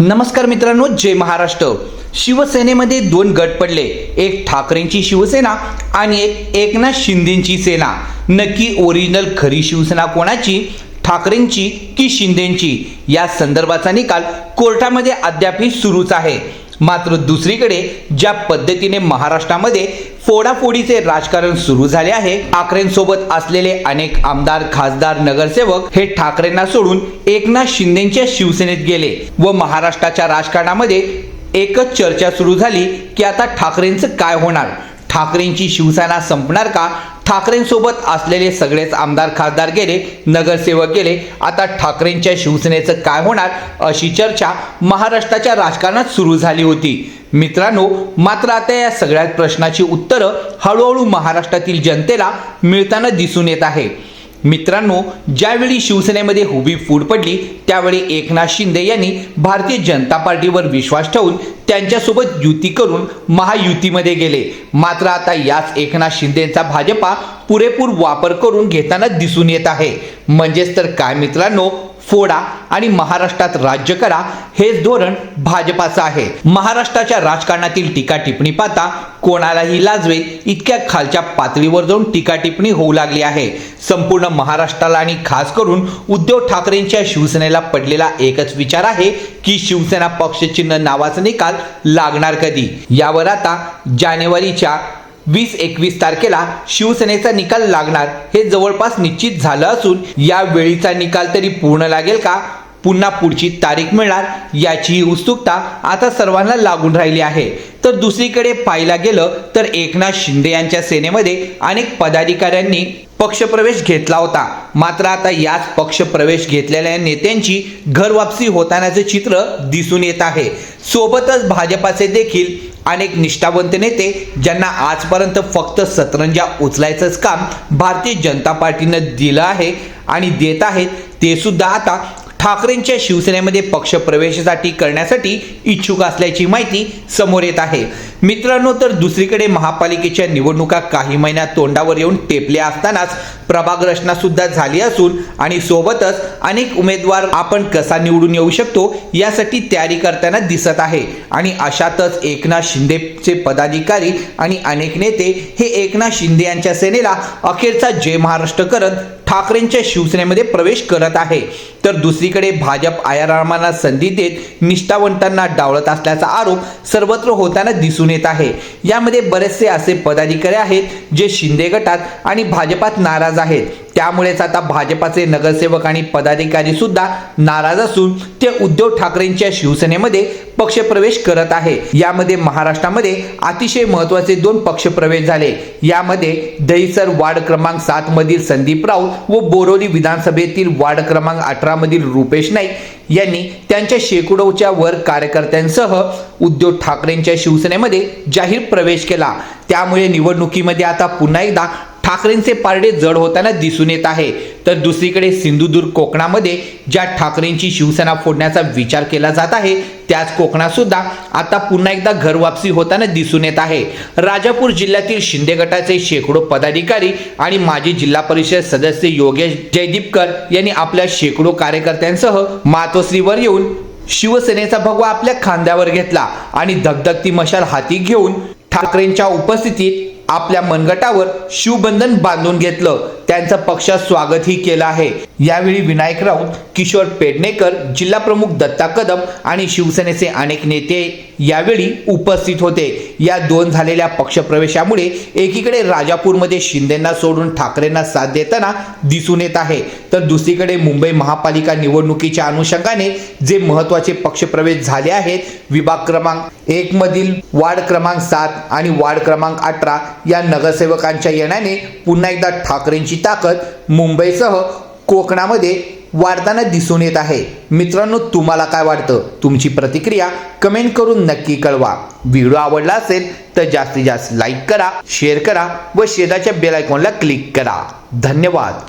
नमस्कार मित्रांनो जय महाराष्ट्र. शिवसेनेमध्ये दोन गट पडले. एक ठाकरेंची शिवसेना आणि एक एकनाथ शिंदेची सेना. नक्की ओरिजिनल खरी शिवसेना कोणाची? ठाकरेंची की शिंदेची? या संदर्भाचा निकाल कोर्टामध्ये अद्यापही सुरूच आहे. मात्र दुसरीकडे ज्या पद्धतीने महाराष्ट्रामध्ये फोडाफोडीचे राजकारण सुरू झाले आहे ठाकरेंसोबत असलेले अनेक आमदार खासदार नगरसेवक हे ठाकरेंना सोडून एकनाथ शिंदेच्या शिवसेनेत गेले व महाराष्ट्राच्या राजकारणामध्ये एकच चर्चा सुरू झाली की आता ठाकरेंचं काय होणार? ठाकरेंची शिवसेना संपणार का? ठाकरेंसोबत असलेले सगळेच आमदार खासदार गेले नगरसेवक गेले. आता ठाकरेंच्या शिवसेनेचं काय होणार अशी चर्चा महाराष्ट्राच्या राजकारणात सुरू झाली होती. मित्रांनो मात्र आता या सगळ्या प्रश्नाची उत्तरं हळूहळू महाराष्ट्रातील जनतेला मिळताना दिसून येत आहे. मित्रांनो ज्यावेळी शिवसेनेमध्ये हुबी फूट पडली त्यावेळी एकनाथ शिंदे यांनी भारतीय जनता पार्टीवर विश्वास ठेवून त्यांच्यासोबत युती करून महायुतीमध्ये गेले. मात्र आता याच एकनाथ शिंदेचा भाजपा पुरेपूर वापर करून घेताना दिसून येत आहे. म्हणजेच तर काय मित्रांनो फोडा आणि महाराष्ट्रात राज्य करा हेच धोरण भाजपाचं आहे. महाराष्ट्राच्या राजकारणातील टीका टिप्पणी पाहता कोणालाही लाजवे इतक्या खालच्या पातळीवर जाऊन टीका टिप्पणी होऊ लागली आहे. संपूर्ण महाराष्ट्राला आणि खास करून उद्धव ठाकरेंच्या शिवसेनेला पडलेला एकच विचार आहे की शिवसेना पक्षचिन्ह नावाचा निकाल लागणार कधी? यावर आता जानेवारीच्या वीस एकवीस तारखेला शिवसेनेचा निकाल लागणार हे जवळपास निश्चित झालं असून या वेळीचा निकाल तरी पूर्ण लागेल का? पुन्हा पुढची तारीख मिळणार याचीही उत्सुकता आता सर्वांना लागून राहिली आहे. तर दुसरीकडे पाहायला गेलं तर एकनाथ शिंदे यांच्या सेनेमध्ये अनेक पदाधिकाऱ्यांनी पक्षप्रवेश घेतला होता. मात्र आता याच पक्षप्रवेश घेतलेल्या नेत्यांची घरवापसी होतानाचे चित्र दिसून येत आहे. सोबतच भाजपाचे देखील अनेक निष्ठावंत नेते ज्यांना आजपर्यंत फक्त सतरंजा उचलायचंच काम भारतीय जनता पार्टीनं दिलं आहे आणि देत आहेत ते सुद्धा आता ठाकरेंच्या शिवसेनेमध्ये पक्ष प्रवेशासाठी करण्यासाठी इच्छुक असल्याची माहिती समोर येत आहे. मित्रांनो तर दुसरीकडे महापालिकेच्या निवडणुका काही महिन्यात तोंडावर येऊन टेपल्या असतानाच प्रभाग रचना सुद्धा झाली असून आणि सोबतच अनेक उमेदवार आपण कसा निवडून येऊ शकतो यासाठी तयारी करताना दिसत आहे. आणि अशातच एकनाथ शिंदेचे पदाधिकारी आणि अनेक नेते हे एकनाथ शिंदे यांच्या सेनेला अखेरचा जय महाराष्ट्र करत ठाकरेंच्या शिवसेनेमध्ये प्रवेश करत आहे. तर दुसरीकडे भाजप आयारामांना संधी देत निष्ठावंतांना डावळत असल्याचा आरोप सर्वत्र होताना दिसून येत आहे. यामध्ये बरेचसे असे पदाधिकारी आहेत जे शिंदे गटात आणि भाजपात नाराज आहेत. त्यामुळेच आता भाजपाचे नगरसेवक आणि पदाधिकारी सुद्धा नाराज असून ते उद्धव ठाकरेंच्या शिवसेनेमध्ये पक्षप्रवेश करत आहे. यामध्ये महाराष्ट्रामध्ये अतिशय महत्त्वाचे दोन पक्षप्रवेश झाले. यामध्ये दहिसर वार्ड क्रमांक सात मधील संदीप राऊत व बोरोली विधानसभेतील वार्ड क्रमांक अठरा मधील रुपेश नाईक यांनी त्यांच्या शेकडोच्या वर कार्यकर्त्यांसह उद्धव ठाकरेंच्या शिवसेनेमध्ये जाहीर प्रवेश केला. त्यामुळे निवडणुकीमध्ये आता पुन्हा एकदा ठाकरेंचे पारडे जड होताना दिसून येत आहे. तर दुसरीकडे सिंधुदुर्ग कोकणामध्ये ज्या ठाकरेंची शिवसेना फोडण्याचा विचार केला जात आहे त्याच कोकणात सुद्धा आता पुन्हा एकदा घर वापसी होताना दिसून येत आहे. राजापूर जिल्ह्यातील शिंदे गटाचे शेकडो पदाधिकारी आणि माजी जिल्हा परिषद सदस्य योगेश जयदीपकर यांनी आपल्या शेकडो कार्यकर्त्यांसह मातोश्रीवर येऊन शिवसेनेचा भगवा आपल्या खांद्यावर घेतला आणि धगधगती मशाल हाती घेऊन ठाकरेंच्या उपस्थितीत आपल्या मनगटावर शिवबंधन बांधून घेतलं. त्यांचं पक्षात स्वागतही केलं आहे. यावेळी विनायक राऊत किशोर पेडणेकर जिल्हा प्रमुख दत्ता कदम आणि शिवसेनेचे अनेक नेते यावेळी उपस्थित होते. या दोन झालेल्या पक्षप्रवेशामुळे एकीकडे राजापूरमध्ये शिंदेना सोडून ठाकरेंना साथ देताना दिसून येत आहे. तर दुसरीकडे मुंबई महापालिका निवडणुकीच्या अनुषंगाने जे महत्त्वाचे पक्षप्रवेश झाले आहेत विभाग क्रमांक एक मधील वार्ड क्रमांक सात आणि वार्ड क्रमांक अठरा या नगरसेवकांच्या येण्याने पुन्हा एकदा ठाकरेंची ताकद मुंबईसह कोकणामध्ये वाढताना दिसून येत आहे. मित्रांनो तुम्हाला काय वाटतं? तुमची प्रतिक्रिया कमेंट करून नक्की कळवा. व्हिडिओ आवडला असेल तर जास्तीत जास्त लाईक करा शेअर करा व शेजारच्या बेल आयकॉनला क्लिक करा. धन्यवाद.